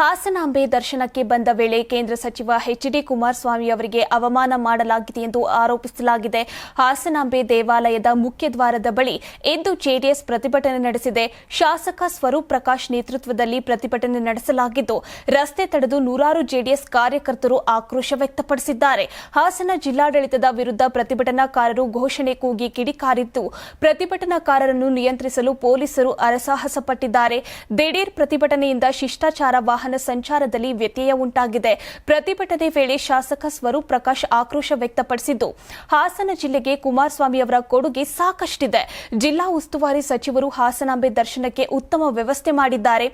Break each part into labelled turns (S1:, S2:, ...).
S1: ಹಾಸನಾಂಬೆ ದರ್ಶನಕ್ಕೆ ಬಂದ ವೇಳೆ ಕೇಂದ್ರ ಸಚಿವ ಎಚ್ ಡಿ ಕುಮಾರಸ್ವಾಮಿ ಅವರಿಗೆ ಅವಮಾನ ಮಾಡಲಾಗಿದೆ ಎಂದು ಆರೋಪಿಸಲಾಗಿದೆ. ಹಾಸನಾಂಬೆ ದೇವಾಲಯದ ಮುಖ್ಯ ದ್ವಾರದ ಬಳಿ ಇಂದು ಜೆಡಿಎಸ್ ಪ್ರತಿಭಟನೆ ನಡೆಸಿದೆ. ಶಾಸಕ ಸ್ವರೂಪ್ ಪ್ರಕಾಶ್ ನೇತೃತ್ವದಲ್ಲಿ ಪ್ರತಿಭಟನೆ ನಡೆಸಲಾಗಿದ್ದು, ರಸ್ತೆ ತಡೆದು ನೂರಾರು ಜೆಡಿಎಸ್ ಕಾರ್ಯಕರ್ತರು ಆಕ್ರೋಶ ವ್ಯಕ್ತಪಡಿಸಿದ್ದಾರೆ. ಹಾಸನ ಜಿಲ್ಲಾಡಳಿತದ ವಿರುದ್ಧ ಪ್ರತಿಭಟನಾಕಾರರು ಘೋಷಣೆ ಕೂಗಿ ಕಿಡಿಕಾರಿದ್ದು, ಪ್ರತಿಭಟನಾಕಾರರನ್ನು ನಿಯಂತ್ರಿಸಲು ಪೊಲೀಸರು ಅರಸಾಹಸಪಟ್ಟಿದ್ದಾರೆ. ದಿಢೀರ್ ಪ್ರತಿಭಟನೆಯಿಂದ ಶಿಷ್ಟಾಚಾರ ವಾಹನ ಸಂಚಾರದಲ್ಲಿ ವ್ಯತ್ಯಯ ಉಂಟಾಗಿದೆ. ಪ್ರತಿಭಟನೆ ವೇಳೆ ಶಾಸಕ ಸ್ವರೂಪ್ ಪ್ರಕಾಶ್ ಆಕ್ರೋಶ ವ್ಯಕ್ತಪಡಿಸಿದ್ದು, ಹಾಸನ ಜಿಲ್ಲೆಗೆ ಕುಮಾರಸ್ವಾಮಿ ಅವರ ಕೊಡುಗೆ ಸಾಕಷ್ಟಿದೆ. ಜಿಲ್ಲಾ ಉಸ್ತುವಾರಿ ಸಚಿವರು ಹಾಸನಾಂಬೆ ದರ್ಶನಕ್ಕೆ ಉತ್ತಮ ವ್ಯವಸ್ಥೆ ಮಾಡಿದ್ದಾರೆ.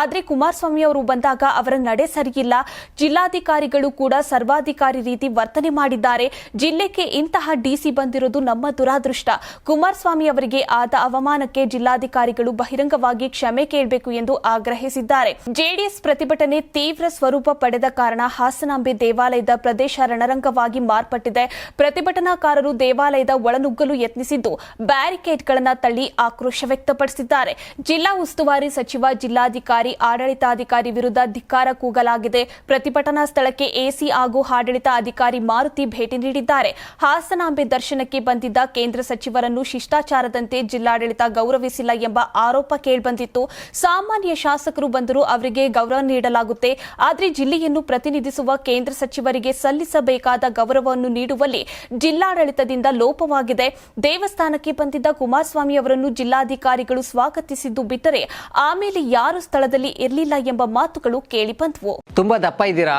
S1: ಆದರೆ ಕುಮಾರಸ್ವಾಮಿ ಅವರು ಬಂದಾಗ ಅವರ ನಡೆ ಸರಿಯಿಲ್ಲ. ಜಿಲ್ಲಾಧಿಕಾರಿಗಳು ಕೂಡ ಸರ್ವಾಧಿಕಾರಿ ರೀತಿ ವರ್ತನೆ ಮಾಡಿದ್ದಾರೆ. ಜಿಲ್ಲೆಗೆ ಇಂತಹ ಡಿಸಿ ಬಂದಿರೋದು ನಮ್ಮ ದುರಾದೃಷ್ಟ. ಕುಮಾರಸ್ವಾಮಿ ಅವರಿಗೆ ಆದ ಅವಮಾನಕ್ಕೆ ಜಿಲ್ಲಾಧಿಕಾರಿಗಳು ಬಹಿರಂಗವಾಗಿ ಕ್ಷಮೆ ಕೇಳಬೇಕು ಎಂದು ಆಗ್ರಹಿಸಿದ್ದಾರೆ. ಜೆಡಿಎಸ್ ಪ್ರತಿಭಟನೆ ತೀವ್ರ ಸ್ವರೂಪ ಪಡೆದ ಕಾರಣ ಹಾಸನಾಂಬೆ ದೇವಾಲಯದ ಪ್ರದೇಶ ರಣರಂಗವಾಗಿ ಮಾರ್ಪಟ್ಟಿದೆ. ಪ್ರತಿಭಟನಾಕಾರರು ದೇವಾಲಯದ ಒಳನುಗ್ಗಲು ಯತ್ನಿಸಿದ್ದು ಬ್ಯಾರಿಕೇಡ್ಗಳನ್ನು ತಳ್ಳಿ ಆಕ್ರೋಶ ವ್ಯಕ್ತಪಡಿಸಿದ್ದಾರೆ. ಜಿಲ್ಲಾ ಉಸ್ತುವಾರಿ ಸಚಿವ, ಜಿಲ್ಲಾಧಿಕಾರಿ, ಆಡಳಿತಾಧಿಕಾರಿ ವಿರುದ್ಧ ಧಿಕ್ಕಾರ ಕೂಗಲಾಗಿದೆ. ಪ್ರತಿಭಟನಾ ಸ್ಥಳಕ್ಕೆ ಎಸಿ ಹಾಗೂ ಆಡಳಿತ ಅಧಿಕಾರಿ ಮಾರುತಿ ಭೇಟಿ ನೀಡಿದ್ದಾರೆ. ಹಾಸನಾಂಬೆ ದರ್ಶನಕ್ಕೆ ಬಂದಿದ್ದ ಕೇಂದ್ರ ಸಚಿವರನ್ನು ಶಿಷ್ಟಾಚಾರದಂತೆ ಜಿಲ್ಲಾಡಳಿತ ಗೌರವಿಸಿಲ್ಲ ಎಂಬ ಆರೋಪ ಕೇಳಿಬಂದಿತ್ತು. ಸಾಮಾನ್ಯ ಶಾಸಕರು ಬಂದರೂ ಅವರಿಗೆ ಗೌರವ ನೀಡಲಾಗುತ್ತೆ. ಆದರೆ ಜಿಲ್ಲೆಯನ್ನು ಪ್ರತಿನಿಧಿಸುವ ಕೇಂದ್ರ ಸಚಿವರಿಗೆ ಸಲ್ಲಿಸಬೇಕಾದ ಗೌರವವನ್ನು ನೀಡುವಲ್ಲಿ ಜಿಲ್ಲಾಡಳಿತದಿಂದ ಲೋಪವಾಗಿದೆ. ದೇವಸ್ಥಾನಕ್ಕೆ ಬಂದಿದ್ದ ಕುಮಾರಸ್ವಾಮಿ ಅವರನ್ನು ಜಿಲ್ಲಾಧಿಕಾರಿಗಳು ಸ್ವಾಗತಿಸಿದ್ದು ಬಿಟ್ಟರೆ ಆಮೇಲೆ ಯಾರು ಸ್ಥಳದಲ್ಲಿ ಇರಲಿಲ್ಲ ಎಂಬ ಮಾತುಗಳು ಕೇಳಿಬಂತವು
S2: ತುಂಬಾ ದಪ್ಪ ಇದ್ದೀರಾ?